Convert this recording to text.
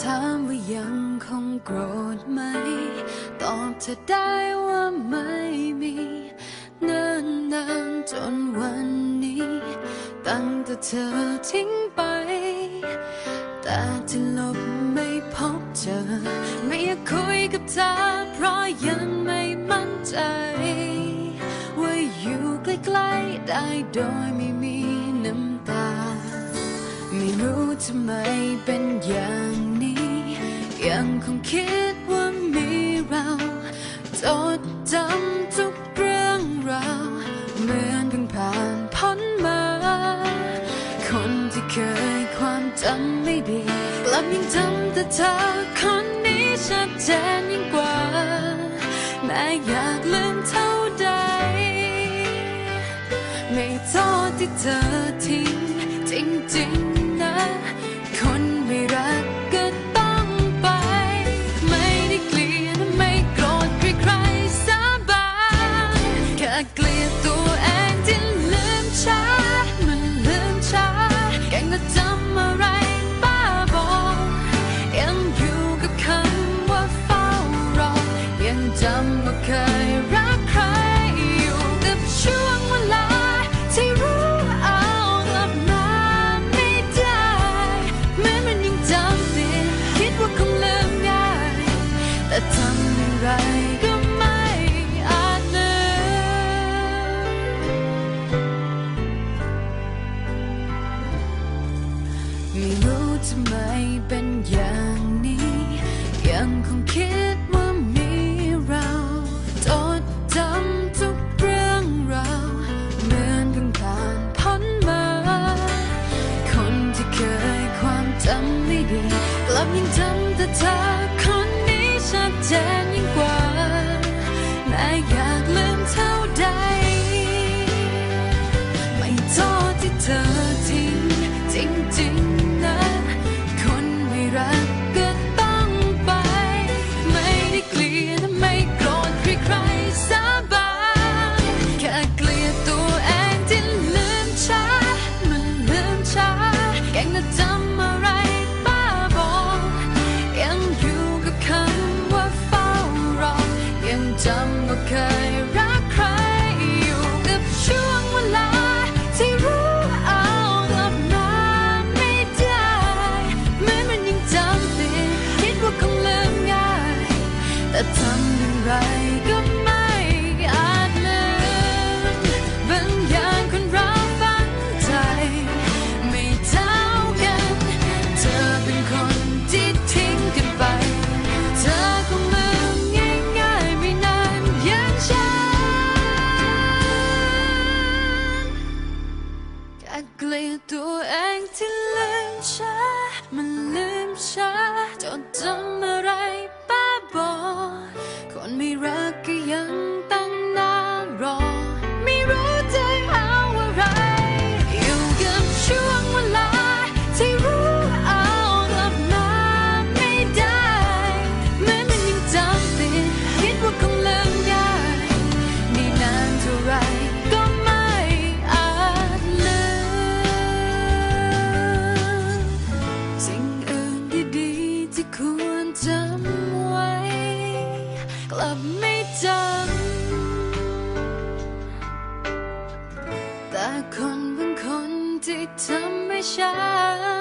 ถามว่ายังคงโกรธไหม ตอบเธอได้ว่าไม่มีเนิ่นนานจนวันนี้ ตั้งแต่เธอทิ้งไป แต่ที่ลบไม่พบเจอ ไม่อยากคุยกับเธอเพราะยังไม่มั่นใจ ว่าอยู่ใกล้ๆได้โดยไม่มี ไม่รู้ทำไมเป็นอย่างนี้ ยังคงคิดว่ามีเราจดจำทุกเรื่องราวเหมือนเพิ่งผ่านพ้นมา คนที่เคยความจำไม่ดีกลับยังจำแต่เธอคนนี้ชัดเจนยิ่งกว่า แม้อยากลืมเท่าใด ไม่โทษที่เธอทิ้งจริง ไม่รู้ทำไมเป็นอย่างนี้ ยังคงคิดว่ามีเราจดจำทุกเรื่องราวเหมือนเพิ่งผ่านพ้นมา คนที่เคยความจำไม่ดี กลับยังจำแต่เธอ ค่เกลียดตัวเองที่ลืมช้ามันลืมช้าจดจำอะไรำ